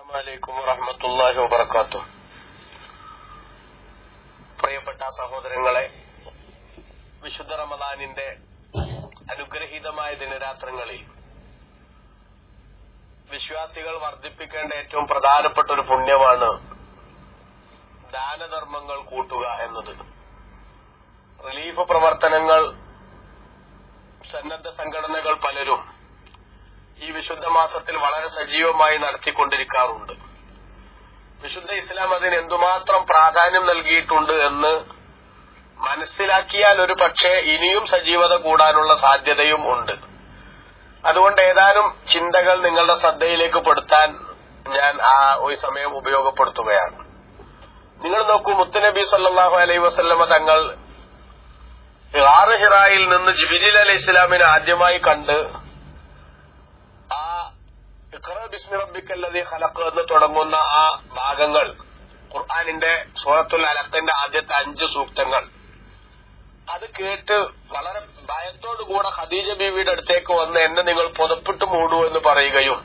അസ്സലാമു അലൈക്കും വറഹമത്തല്ലാഹി വബറകാതുഹു പ്രിയപ്പെട്ട സഹോദരങ്ങളെ വിശുദ്ധ റമദാനിന്റെ അനുഗ്രഹീതമായ ദിനരാത്രങ്ങളിൽ വിശ്വാസികൾ വർദ്ധിപ്പിക്കേണ്ട ഏറ്റവും പ്രധാനപ്പെട്ട ഒരു പുണ്യമാണ് ദാനധർമ്മങ്ങൾ കൂട്ടുക എന്നത്. റിലീഫ് പ്രവർത്തനങ്ങൾ സന്നദ്ധ സംഘടനകൾ പലരും ഈ വിശുദ്ധ മാസത്തിൽ വളരെ സജീവമായി നടത്തിക്കൊണ്ടിരിക്കാറുണ്ട്. വിശുദ്ധ ഇസ്ലാം അതിന് എന്തുമാത്രം പ്രാധാന്യം നൽകിയിട്ടുണ്ട് എന്ന് മനസ്സിലാക്കിയാൽ ഒരു പക്ഷേ ഇനിയും സജീവത കൂടാനുള്ള സാധ്യതയും ഉണ്ട്. അതുകൊണ്ട് ഏതാനും ചിന്തകൾ നിങ്ങളുടെ ശ്രദ്ധയിലേക്ക് പെടുത്താൻ ഞാൻ ആ ഒരു സമയം ഉപയോഗപ്പെടുത്തുകയാണ്. നിങ്ങൾ നോക്കൂ മുത്തുനബി സല്ലാഹു അലൈഹി വസല്ലമ തങ്ങൾ ഹിറായിൽ നിന്ന് ജിബിലിൽ അലൈഹി ഇസ്ലാമിനെ ആദ്യമായി കണ്ട് എന്ന് തുടങ്ങുന്ന ആ ഭാഗങ്ങൾ ഖുർആാനിന്റെ സൂറത്തുൽ അലഖിന്റെ ആദ്യത്തെ അഞ്ച് സൂക്തങ്ങൾ. അത് കേട്ട് വളരെ ഭയത്തോടുകൂടെ ഖദീജ ബീവിയുടെ അടുത്തേക്ക് വന്ന് എന്നെ നിങ്ങൾ പുതപ്പിട്ട് മൂടൂ എന്ന് പറയുകയും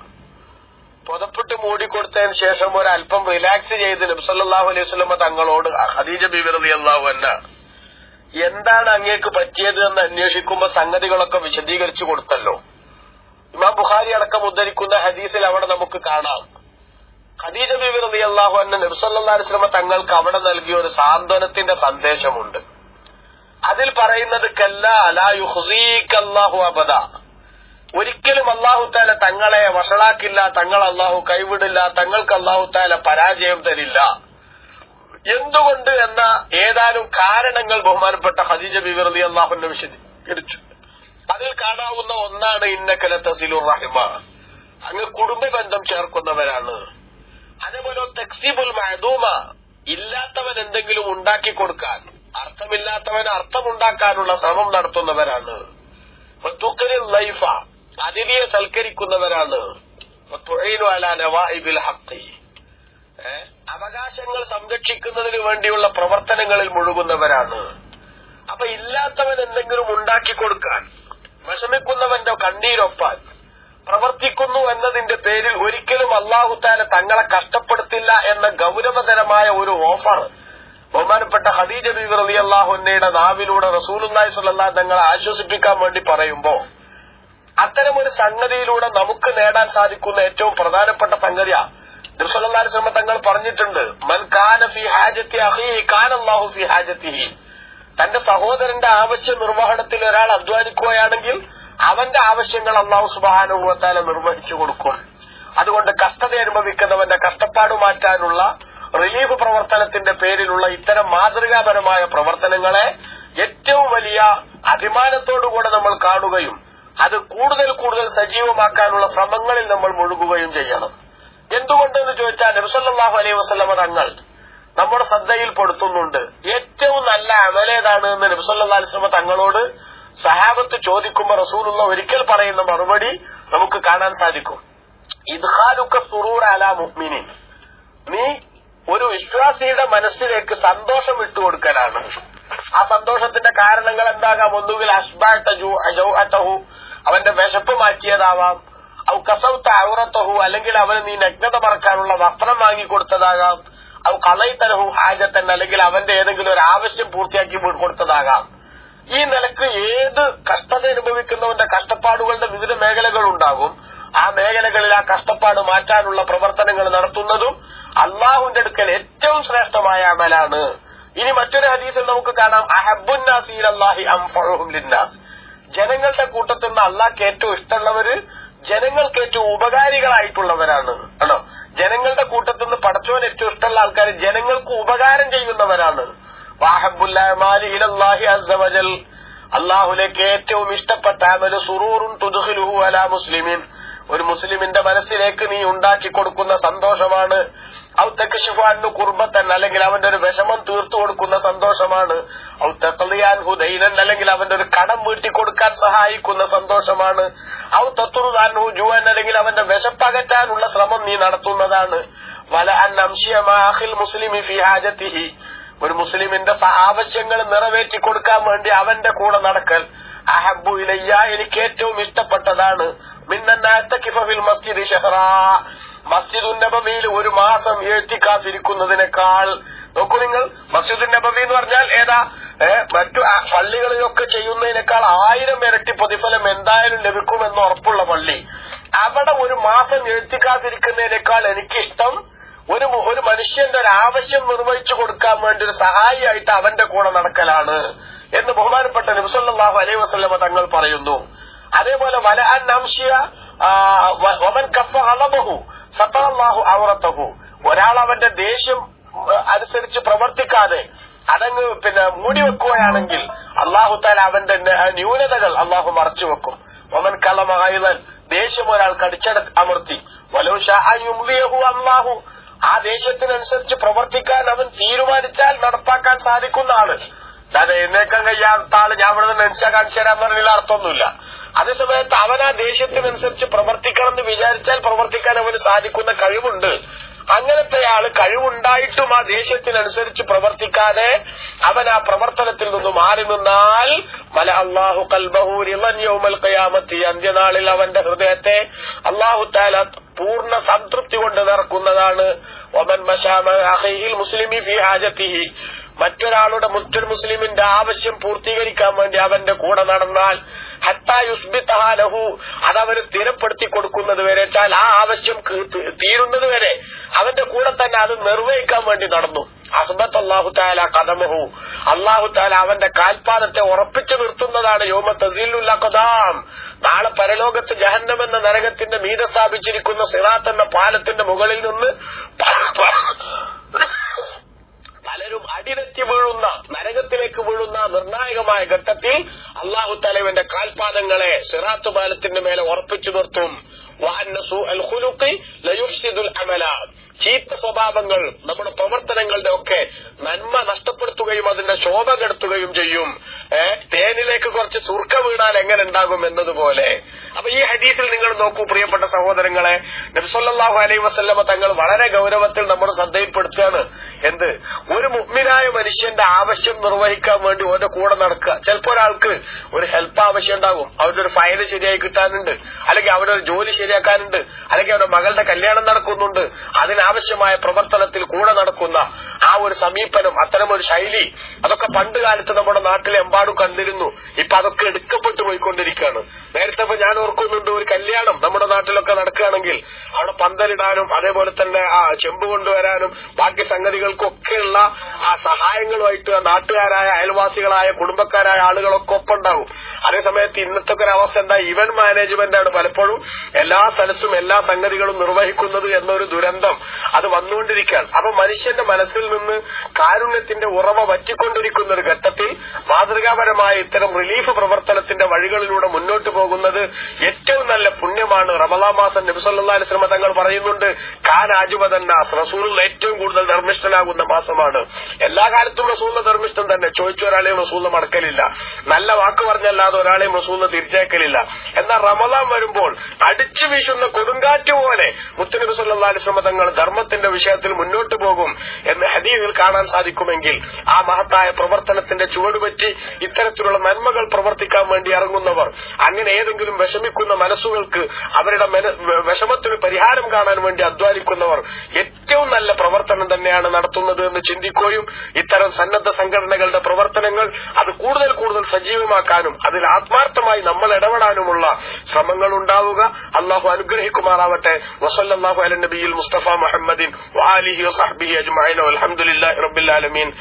പുതപ്പിട്ട് മൂടിക്കൊടുത്തതിന് ശേഷം ഒരു അല്പം റിലാക്സ് ചെയ്ത് നബ്സല്ലാഹു അലൈഹി സ്വലമ തങ്ങളോട് ഖദീജ ബീവി അള്ളാഹു എന്ന എന്താണ് അങ്ങേക്ക് പറ്റിയത് എന്ന് അന്വേഷിക്കുമ്പോൾ സംഗതികളൊക്കെ വിശദീകരിച്ചു കൊടുത്തല്ലോ. ഇമാം ബുഖാരി അടക്കം ഉദ്ധരിക്കുന്ന ഹദീസിൽ അവിടെ നമുക്ക് കാണാം. ഖദീജ ബിബി അള്ളാഹു അന്ന നിർസല്ലാസ്ലമ തങ്ങൾക്ക് അവിടെ നൽകിയ ഒരു സാന്ത്വനത്തിന്റെ സന്ദേശമുണ്ട്. അതിൽ പറയുന്നത് കല്ല അലാഹു അബദ. ഒരിക്കലും അള്ളാഹുത്താല തങ്ങളെ വഷളാക്കില്ല തങ്ങൾ അള്ളാഹു കൈവിടില്ല തങ്ങൾക്ക് അള്ളാഹുത്താല പരാജയം തരില്ല. എന്തുകൊണ്ട് എന്ന ഏതാനും കാരണങ്ങൾ ബഹുമാനപ്പെട്ട ഖദീജ ബിബി റബി അള്ളാഹുവിനെ വിശദീകരിച്ചു. അതിൽ കാണാവുന്ന ഒന്നാണ് ഇന്നക്കല തസീലുർ റഹിമ. അങ്ങ് കുടുംബ ബന്ധം ചേർക്കുന്നവരാണ്. അതേപോലെ തെക്സീബുൽ മഹദൂമ ഇല്ലാത്തവൻ എന്തെങ്കിലും ഉണ്ടാക്കി കൊടുക്കാൻ അർത്ഥമില്ലാത്തവൻ അർത്ഥമുണ്ടാക്കാനുള്ള ശ്രമം നടത്തുന്നവരാണ്. ലൈഫ അതിനെ സൽക്കരിക്കുന്നവരാണ്. അവകാശങ്ങൾ സംരക്ഷിക്കുന്നതിന് വേണ്ടിയുള്ള പ്രവർത്തനങ്ങളിൽ മുഴുകുന്നവരാണ്. അപ്പൊ ഇല്ലാത്തവൻ എന്തെങ്കിലും ഉണ്ടാക്കി കൊടുക്കാൻ വിഷമിക്കുന്നവന്റെ കണ്ണീരൊപ്പാൻ പ്രവർത്തിക്കുന്നു എന്നതിന്റെ പേരിൽ ഒരിക്കലും അള്ളാഹുത്താല തങ്ങളെ കഷ്ടപ്പെടുത്തില്ല എന്ന ഗൌരവതരമായ ഒരു ഓഫർ ബഹുമാനപ്പെട്ട ഹദീജ ബിബി റലി അള്ളാഹുന്നയുടെ നാവിലൂടെ റസൂലുല്ലായി സ്വല്ലാ തങ്ങളെ ആശ്വസിപ്പിക്കാൻ വേണ്ടി പറയുമ്പോ അത്തരമൊരു സംഗതിയിലൂടെ നമുക്ക് നേടാൻ സാധിക്കുന്ന ഏറ്റവും പ്രധാനപ്പെട്ട സംഗതിയാ. ദിർസല്ലാഹി സമ തങ്ങൾ പറഞ്ഞിട്ടുണ്ട് മൻ കാന ഫി ഹാജത്തി അഹി കാൻ അള്ളാഹു ഫി ഹാജത്തിഹി. തന്റെ സഹോദരന്റെ ആവശ്യ നിർവഹണത്തിൽ ഒരാൾ അധ്വാനിക്കുകയാണെങ്കിൽ അവന്റെ ആവശ്യങ്ങൾ അള്ളാഹു സുബാനുഭവത്താലെ നിർവഹിച്ചു കൊടുക്കും. അതുകൊണ്ട് കഷ്ടത അനുഭവിക്കുന്നവന്റെ കഷ്ടപ്പാട് മാറ്റാനുള്ള റിലീഫ് പ്രവർത്തനത്തിന്റെ പേരിലുള്ള ഇത്തരം മാതൃകാപരമായ പ്രവർത്തനങ്ങളെ ഏറ്റവും വലിയ അഭിമാനത്തോടുകൂടെ നമ്മൾ കാണുകയും അത് കൂടുതൽ കൂടുതൽ സജീവമാക്കാനുള്ള ശ്രമങ്ങളിൽ നമ്മൾ മുഴുകുകയും ചെയ്യണം. എന്തുകൊണ്ടെന്ന് ചോദിച്ചാൽ നബ്സല്ലാഹു അലൈഹി തങ്ങൾ നമ്മുടെ ശ്രദ്ധയിൽപ്പെടുത്തുന്നുണ്ട് ഏറ്റവും നല്ല അമലേതാണ് എന്ന് നബ്സല്ലാ അലിസ്ലമ തങ്ങളോട് സഹാബത്ത് ചോദിക്കുമ്പോൾ റസൂലുള്ള ഒരിക്കൽ പറയുന്ന മറുപടി നമുക്ക് കാണാൻ സാധിക്കും. ഇദ്ഹാലുക്ക സുറൂർ അല മുഹ്മിനി നീ ഒരു വിശ്വാസിയുടെ മനസ്സിലേക്ക് സന്തോഷം വിട്ടുകൊടുക്കലാണ് ആ സന്തോഷത്തിന്റെ കാരണങ്ങൾ എന്താകാം? ഒന്നുകിൽ അഷ്ബാഹു അവന്റെ വിശപ്പ് മാറ്റിയതാവാം. ഔ കസൌത്ത ഔറത്തഹു അല്ലെങ്കിൽ അവന് നീ നഗ്നത മറക്കാനുള്ള വസ്ത്രം വാങ്ങിക്കൊടുത്തതാകാം. ഔ കളൈത്തലഹു ഹാജത്തൻ അല്ലെങ്കിൽ അവന്റെ ഏതെങ്കിലും ഒരു ആവശ്യം പൂർത്തിയാക്കി കൊടുത്തതാകാം. ഈ നിലയ്ക്ക് ഏത് കഷ്ടത അനുഭവിക്കുന്നവന്റെ കഷ്ടപ്പാടുകളുടെ വിവിധ മേഖലകൾ ഉണ്ടാകും ആ മേഖലകളിൽ ആ കഷ്ടപ്പാട് മാറ്റാനുള്ള പ്രവർത്തനങ്ങൾ നടത്തുന്നതും അള്ളാഹുവിന്റെ അടുക്കൽ ഏറ്റവും ശ്രേഷ്ഠമായ അമലാണ്. ഇനി മറ്റൊരു ഹദീസിൽ നമുക്ക് കാണാം. അഹബുന്നാസീൽ അള്ളാഹി അംഫഹും ലിന്നാസ്. ജനങ്ങളുടെ കൂട്ടത്തിൽ നിന്ന് അള്ളാഹ്ക്ക് ഏറ്റവും ഇഷ്ടമുള്ളവര് ജനങ്ങൾക്ക് ഏറ്റവും ഉപകാരികളായിട്ടുള്ളവരാണ്. ആണോ? ജനങ്ങളുടെ കൂട്ടത്തിൽ പടച്ചോൻ ഏറ്റവും ഇഷ്ടമുള്ള ആൾക്കാർ ജനങ്ങൾക്ക് ഉപകാരം ചെയ്യുന്നവരാണ്. അള്ളാഹുലേക്ക് ഏറ്റവും ഇഷ്ടപ്പെട്ട ഒരു സുറൂറും തുതുഹുലുഹു അല മുസ്ലിമീൻ. ഒരു മുസ്ലിമിന്റെ മനസ്സിലേക്ക് നീ ഉണ്ടാക്കി കൊടുക്കുന്ന സന്തോഷമാണ്. ഔ തെക്കശിഫാനു കുർബത്തൻ അല്ലെങ്കിൽ അവന്റെ ഒരു വിഷമം തീർത്തു കൊടുക്കുന്ന സന്തോഷമാണ്. ഔ തെക്കലിയാൻ ഹുദൈനൻ അല്ലെങ്കിൽ അവന്റെ ഒരു കടം വീട്ടിക്കൊടുക്കാൻ സഹായിക്കുന്ന സന്തോഷമാണ്. ഔ തത്തുറുദാൻ ജുവൻ അല്ലെങ്കിൽ അവന്റെ വിശപ്പകറ്റാനുള്ള ശ്രമം നീ നടത്തുന്നതാണ്. വല അൻ മുസ്ലിം മുസ്ലിമി ഫി ഹാജത്തിഹി. ഒരു മുസ്ലിമിന്റെ ആവശ്യങ്ങൾ നിറവേറ്റി കൊടുക്കാൻ വേണ്ടി അവന്റെ കൂടെ നടക്കൽ. അഹബു ഇലയ്യ എനിക്ക് ഏറ്റവും ഇഷ്ടപ്പെട്ടതാണ്. മിന്നന്നാത്തക്കിഫിൽ മസ്ജിദ് ഷഹറ. മസ്ജിദ് നബവിയിൽ ഒരു മാസം എഴുത്തിക്കാതിരിക്കുന്നതിനേക്കാൾ നോക്കൂ നിങ്ങൾ മസ്ജിദ് നബവി എന്ന് പറഞ്ഞാൽ ഏതാ? മറ്റു പള്ളികളിലൊക്കെ ചെയ്യുന്നതിനേക്കാൾ ആയിരം ഇരട്ടി പ്രതിഫലം എന്തായാലും ലഭിക്കുമെന്ന് ഉറപ്പുള്ള പള്ളി. അവിടെ ഒരു മാസം എഴുത്തിക്കാതിരിക്കുന്നതിനേക്കാൾ എനിക്കിഷ്ടം ഒരു ഒരു മനുഷ്യന്റെ ഒരു ആവശ്യം നിർവഹിച്ചു കൊടുക്കാൻ വേണ്ടി ഒരു സഹായിയായിട്ട് അവന്റെ കൂടെ നടക്കലാണ് എന്ന് ബഹുമാനപ്പെട്ട നബിസല്ലാഹു അലൈഹി വസ്ലമ തങ്ങൾ പറയുന്നു. അതേപോലെ വല അൻ വ- വമൻ കഫ അളബഹു. സത്തറല്ലാഹു ഔറത്തഹു ഒരാൾ അവന്റെ ദേഷ്യം അനുസരിച്ച് പ്രവർത്തിക്കാതെ അതങ്ങ് പിന്നെ മൂടിവെക്കുകയാണെങ്കിൽ അള്ളാഹു താല അവന്റെ ന്യൂനതകൾ അള്ളാഹു മറച്ചു വെക്കും. ഒമൻ കലമഹൈലൻ ദേഷ്യം ഒരാൾ കടിച്ചട അമർത്തി. വലോ ഷാഹു അള്ളാഹു ആ ദേഷ്യത്തിനനുസരിച്ച് പ്രവർത്തിക്കാൻ അവൻ തീരുമാനിച്ചാൽ നടപ്പാക്കാൻ സാധിക്കുന്ന ആൾ. അതെ എഴുന്നേക്കാൻ കഴിയാത്ത ആൾ ഞാൻ ഇവിടെ നിന്ന് കാണിച്ചു തരാൻ പറഞ്ഞില്ല അർത്ഥമൊന്നുമില്ല. അതേസമയത്ത് അവൻ ആ ദേഷ്യത്തിനനുസരിച്ച് പ്രവർത്തിക്കണം എന്ന് വിചാരിച്ചാൽ പ്രവർത്തിക്കാൻ അവന് സാധിക്കുന്ന കഴിവുണ്ട്. അങ്ങനത്തെ ആൾ കഴിവുണ്ടായിട്ടും ആ ദേഷ്യത്തിനനുസരിച്ച് പ്രവർത്തിക്കാതെ അവൻ ആ പ്രവർത്തനത്തിൽ നിന്ന് മാറി നിന്നാൽ മല അള്ളാഹു കൽബഹൂരിമൽക്കയാമത്തി അന്ത്യനാളിൽ അവന്റെ ഹൃദയത്തെ അള്ളാഹു താല പൂർണ സംതൃപ്തി കൊണ്ട് നിറക്കുന്നതാണ്. ഒമൻ മഷാമ അഖീഹിൽ മുസ്ലിമി ഫി ഹാജത്തിഹി. മറ്റൊരാളുടെ മറ്റൊരു മുസ്ലിമിന്റെ ആവശ്യം പൂർത്തീകരിക്കാൻ വേണ്ടി അവന്റെ കൂടെ നടന്നാൽ ഹത്താ യുസ്ബിത്തഹാലഹു അതവന് സ്ഥിരപ്പെടുത്തി കൊടുക്കുന്നത് വരെ വെച്ചാൽ ആ ആവശ്യം തീരുന്നത് വരെ അവന്റെ കൂടെ തന്നെ അത് നിർവഹിക്കാൻ വേണ്ടി നടന്നു. അസ്ബത്ത് അള്ളാഹു താല കഥമഹു അള്ളാഹു താല അവന്റെ കാൽപാദത്തെ ഉറപ്പിച്ചു നിർത്തുന്നതാണ് യോമ തസീലുല്ല കഥാം നാളെ പരലോകത്ത് ജഹന്നം എന്ന നരകത്തിന്റെ മീത സ്ഥാപിച്ചിരിക്കുന്ന സിറാത്ത് എന്ന പാലത്തിന്റെ മുകളിൽ നിന്ന് പലരും അടിതെറ്റി വീഴുന്ന നരകത്തിലേക്ക് വീഴുന്ന നിർണായകമായ ഘട്ടത്തിൽ അള്ളാഹു തലവന്റെ കാൽപാദങ്ങളെ സിറാത്തു ബാലത്തിന്റെ മേലെ ഉറപ്പിച്ചു നിർത്തും. ചീത്ത സ്വഭാവങ്ങൾ നമ്മുടെ പ്രവർത്തനങ്ങളുടെ ഒക്കെ നന്മ നഷ്ടപ്പെടുത്തുകയും അതിന്റെ ശോഭ കെടുത്തുകയും ചെയ്യും. തേനിലേക്ക് കുറച്ച് സുർക്ക വീണാൽ എങ്ങനെ ഉണ്ടാകും എന്നതുപോലെ. അപ്പൊ ഈ ഹദീസിൽ നിങ്ങൾ നോക്കൂ പ്രിയപ്പെട്ട സഹോദരങ്ങളെ നബ്സല്ലാഹു അലൈ വസല്ലമ തങ്ങൾ വളരെ ഗൌരവത്തിൽ നമ്മൾ ശ്രദ്ധയിൽപ്പെടുത്തുകയാണ്. എന്ത്? ഒരു മുഗ്മിനായ മനുഷ്യന്റെ ആവശ്യം നിർവഹിക്കാൻ വേണ്ടി ഓന്റെ കൂടെ നടക്കുക. ചിലപ്പോ ഒരാൾക്ക് ഒരു ഹെൽപ്പ് ആവശ്യം ഉണ്ടാകും. അവരുടെ ഒരു ഫയൽ ശരിയായി കിട്ടാനുണ്ട്. അല്ലെങ്കിൽ അവരുടെ ഒരു ജോലി ശരിയാക്കാനുണ്ട്. അല്ലെങ്കിൽ അവരുടെ മകളുടെ കല്യാണം നടക്കുന്നുണ്ട്. അതിനാവശ്യമായ പ്രവർത്തനത്തിൽ കൂടെ നടക്കുന്ന ആ ഒരു സമീപനം അത്തരം ഒരു ശൈലി അതൊക്കെ പണ്ട് കാലത്ത് നമ്മുടെ നാട്ടിൽ എമ്പാടും കണ്ടിരുന്നു ഇപ്പൊ അതൊക്കെ എടുക്കപ്പെട്ടു പോയിക്കൊണ്ടിരിക്കുകയാണ്. നേരത്തെ ഇപ്പൊ ഞാൻ ഓർക്കുന്നുണ്ട് ഒരു കല്യാണം നമ്മുടെ നാട്ടിലൊക്കെ നടക്കുകയാണെങ്കിൽ അവിടെ പന്തലിടാനും അതേപോലെ തന്നെ ആ ചെമ്പ് കൊണ്ടുവരാനും ബാക്കി സംഗതികൾക്കൊക്കെയുള്ള ആ സഹായങ്ങളുമായിട്ട് നാട്ടുകാരായ അയൽവാസികളായ കുടുംബക്കാരായ ആളുകളൊക്കെ ഒപ്പം ഉണ്ടാവും അതേസമയത്ത് ഇന്നത്തെ ഒരു അവസ്ഥ എന്താ? ഇവന്റ് മാനേജ്മെന്റ് ആണ് പലപ്പോഴും എല്ലാ സ്ഥലത്തും എല്ലാ സംഗതികളും നിർവഹിക്കുന്നത് എന്നൊരു ദുരന്തം അത് വന്നുകൊണ്ടിരിക്കുകയാണ്. അപ്പൊ മനുഷ്യന്റെ മനസ്സിൽ നിന്ന് കാരുണ്യത്തിന്റെ ഉറവ വറ്റിക്കൊണ്ടിരിക്കുന്ന ഒരു ഘട്ടത്തിൽ മാതൃകാപരമായ ഇത്തരം റിലീഫ് പ്രവർത്തനത്തിന്റെ വഴികളിലൂടെ മുന്നോട്ട് പോകുന്നത് ഏറ്റവും നല്ല പുണ്യമാണ്. റമലാ മാസം നബിസല്ലാ അലിസ്ലമ തങ്ങൾ പറയുന്നുണ്ട് ഖാൻ ആജുബദന്നാസ് റസൂലിൽ ഏറ്റവും കൂടുതൽ ധർമ്മിഷ്ഠനാകുന്ന മാസമാണ്. എല്ലാ കാലത്തും റസൂലിന് ധർമ്മിഷ്ഠം തന്നെ. ചോദിച്ച ഒരാളെയും റസൂലിന് മടക്കലില്ല നല്ല വാക്ക് പറഞ്ഞല്ലാതെ ഒരാളെയും റസൂലിന് തിരിച്ചേക്കലില്ല എന്നാൽ റമലാൻ വരുമ്പോൾ അടിച്ചു വീശുന്ന കൊടുങ്കാറ്റ് പോലെ മുത്തനബി സല്ലാ അലിസ്ലമ തങ്ങൾ ധർമ്മത്തിന്റെ വിഷയത്തിൽ മുന്നോട്ട് പോകും എന്ന് ഹദീസിൽ കാണാൻ സാധിക്കുമെങ്കിൽ ആ മഹത്തായ പ്രവർത്തനത്തിന്റെ ചുവടുപറ്റി ഇത്തരത്തിലുള്ള നന്മകൾ പ്രവർത്തിക്കാൻ വേണ്ടി ഇറങ്ങുന്നവർ അങ്ങനെ ഏതെങ്കിലും വിഷമിക്കുന്ന മനസ്സുകൾക്ക് അവരുടെ വിഷമത്തിന് പരിഹാരം കാണാൻ വേണ്ടി അധ്വാനിക്കുന്നവർ ഏറ്റവും നല്ല പ്രവർത്തനം തന്നെയാണ് നടത്തുന്നത് എന്ന് ചിന്തിക്കുകയും ഇത്തരം സന്നദ്ധ സംഘടനകളുടെ പ്രവർത്തനങ്ങൾ അത് കൂടുതൽ കൂടുതൽ സജീവമാക്കാനും അതിൽ ആത്മാർത്ഥമായി നമ്മൾ ഇടപെടാനുമുള്ള ശ്രമങ്ങൾ ഉണ്ടാവുക. അള്ളാഹു അനുഗ്രഹിക്കുമാറാവട്ടെ. വസല്ലാഹു അല നബിയിൽ മുസ്തഫ മുഹമ്മദിൻ വാലിഹി വസഹബിഹി അജ്മൈൻ അലഹമുല്ലാ ആലമീൻ.